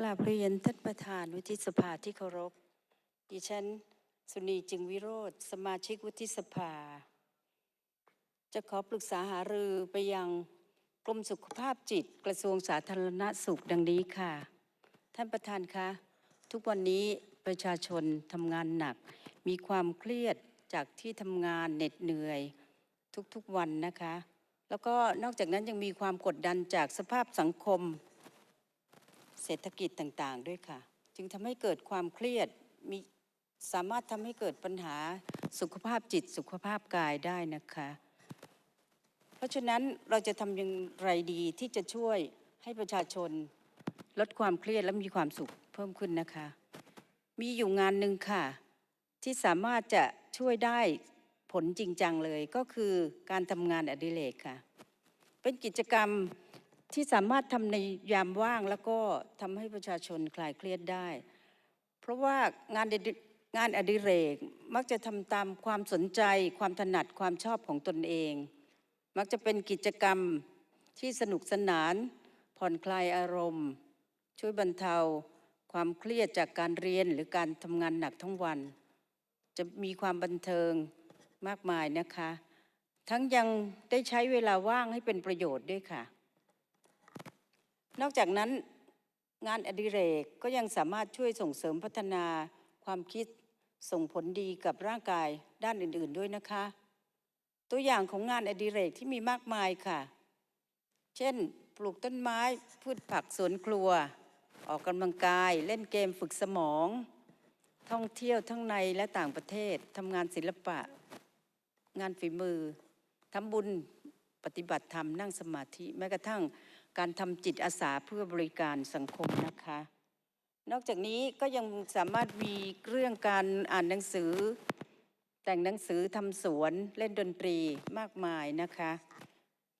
กราบเรียนท่านประธานวุฒิสภาที่เคารพ ดิฉัน สุนีจึงวิโรธสมาชิกวุฒิสภา จะขอปรึกษาหารือไปยังกรมสุขภาพจิตกระทรวงสาธารณสุขดังนี้ค่ะ ท่านประธานคะทุกวันนี้ประชาชนทำงานหนัก มีความเครียดจากที่ทำงานเหน็ดเหนื่อย ทุกๆวันนะคะ แล้วก็นอกจากนั้นยังมีความกดดันจากสภาพสังคม เศรษฐกิจต่างๆ ด้วยค่ะ จึงทำให้เกิดความเครียดมีสามารถทำให้เกิดปัญหาสุขภาพจิตสุขภาพกายได้นะคะ เพราะฉะนั้นเราจะทำอย่างไรดีที่จะช่วยให้ประชาชนลดความเครียดและมีความสุขเพิ่มขึ้นนะคะ มีอยู่งานหนึ่งค่ะ ที่สามารถจะช่วยได้ผลจริงจังเลยก็คือการทำงานอดิเรกค่ะ เป็นกิจกรรม ที่สามารถทำในยามว่างแล้วก็ทำให้ประชาชนคลายเครียดได้ เพราะว่างานอดิงานอดิเรกมักจะทำตามความสนใจ ความถนัดความชอบของตนเอง มักจะเป็นกิจกรรมที่สนุกสนาน ผ่อนคลายอารมณ์ ช่วยบรรเทา ความเครียดจากการเรียนหรือการทำงานหนักทั้งวัน จะมีความบันเทิงมากมายนะคะ ทั้งยังได้ใช้เวลาว่างให้เป็นประโยชน์ด้วยค่ะ นอกจากนั้นงานอดิเรกก็ยังสามารถช่วยส่งเสริมพัฒนาความคิดส่งผลดีกับร่างกายด้านอื่นๆด้วยนะคะ ตัวอย่างของงานอดิเรกที่มีมากมายค่ะ เช่น ปลูกต้นไม้พืชผักสวนครัว ออกกำลังกายเล่นเกมฝึกสมอง ท่องเที่ยวทั้งในและต่างประเทศทำงานศิลปะ งานฝีมือทำบุญปฏิบัติธรรมนั่งสมาธิแม้กระทั่ง การทำจิตอาสาเพื่อบริการสังคมนะคะ นอกจากนี้ก็ยังสามารถมีเรื่องการอ่านหนังสือ แต่งหนังสือทำสวนเล่นดนตรีมากมายนะคะ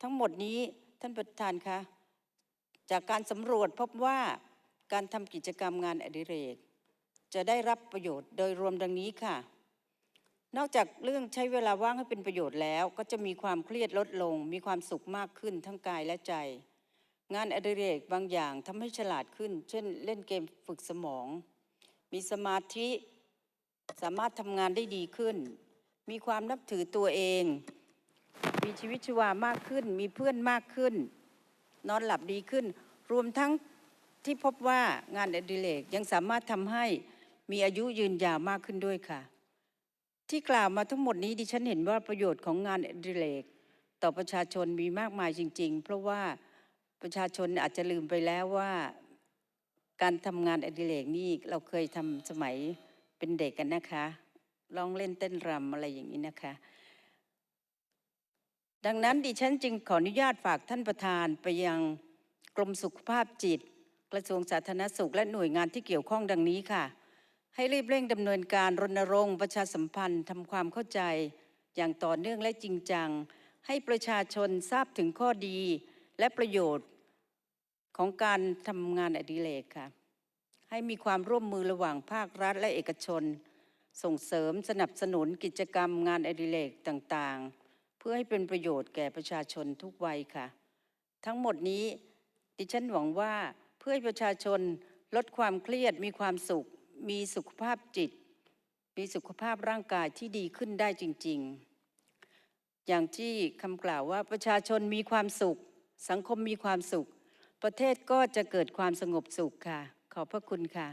ทั้งหมดนี้ท่านประธานคะจากการสำรวจพบว่าการทำกิจกรรมงานอดิเรก จะได้รับประโยชน์โดยรวมดังนี้ค่ะ นอกจากเรื่องใช้เวลาว่างให้เป็นประโยชน์แล้ว ก็จะมีความเครียดลดลง มีความสุขมากขึ้นทั้งกายและใจ งานอดิเรกบางอย่างทำให้ฉลาดขึ้น เช่นเล่นเกมฝึกสมอง มีสมาธิสามารถทำงานได้ดีขึ้น มีความนับถือตัวเอง มีชีวิตชีวามากขึ้น มีเพื่อนมากขึ้น นอนหลับดีขึ้น รวมทั้งที่พบว่างานอดิเรกยังสามารถทำให้มีอายุยืนยาวมากขึ้นด้วยค่ะ ที่กล่าวมาทั้งหมดนี้ดิฉันเห็นว่าประโยชน์ของงานอดิเรก ต่อประชาชนมีมากมายจริง ๆ เพราะว่า ประชาชนอาจจะลืมไปแล้วว่า การทำงานอดิเรกนี่เราเคยทำสมัยเป็นเด็กกันนะคะร้องเล่นเต้นรำอะไรอย่างนี้นะคะ ดังนั้นดิฉันจึงขออนุญาตฝากท่านประธานไปยังกรมสุขภาพจิต กระทรวงสาธารณสุข และหน่วยงานที่เกี่ยวข้องดังนี้ค่ะ ให้รีบเร่งดำเนินการรณรงค์ประชาสัมพันธ์ทำความเข้าใจ อย่างต่อเนื่องและจริงจัง ให้ประชาชนทราบถึงข้อดีและประโยชน์ ของการทำงานอดิเรกค่ะ ให้มีความร่วมมือระหว่างภาครัฐและเอกชน ส่งเสริมสนับสนุนกิจกรรมงานอดิเรกต่างๆ เพื่อให้เป็นประโยชน์แก่ประชาชนทุกวัยค่ะ ทั้งหมดนี้ดิฉันหวังว่าเพื่อให้ประชาชนลดความเครียดมีความสุข มีสุขภาพจิต มีสุขภาพร่างกายที่ดีขึ้นได้จริง ๆ อย่างที่คำกล่าวว่าประชาชนมีความสุข สังคมมีความสุข ประเทศก็จะเกิดความสงบสุขค่ะ ขอบพระคุณค่ะ